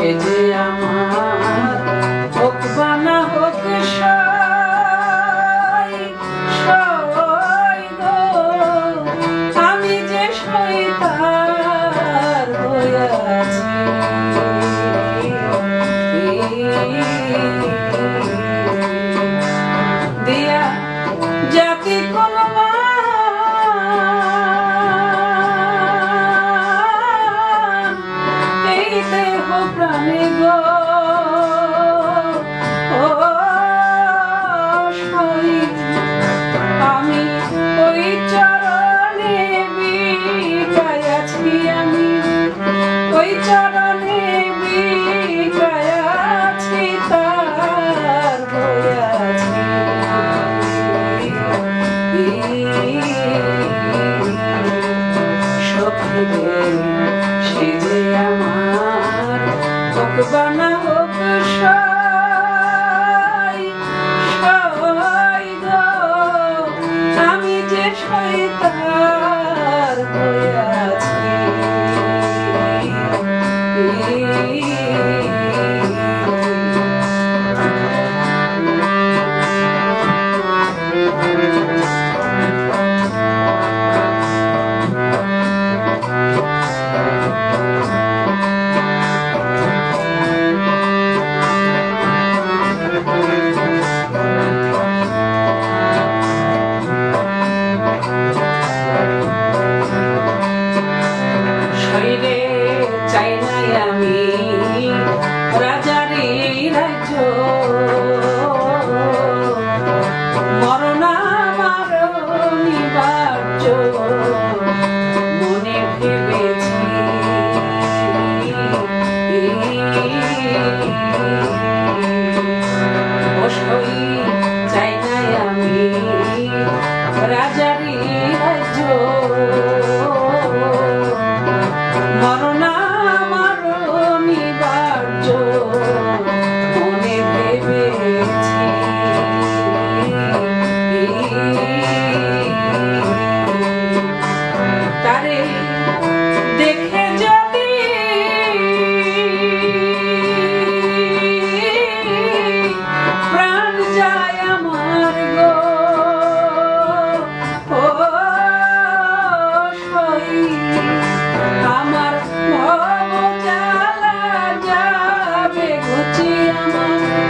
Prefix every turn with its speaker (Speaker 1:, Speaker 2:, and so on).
Speaker 1: Yeah. হইরে চাই নাই আমি রাজারি রাজ্য। মরণা মারণিবার্য মনে ভেবেছি চাই নাই আমি রাজারি রাজ্য। Música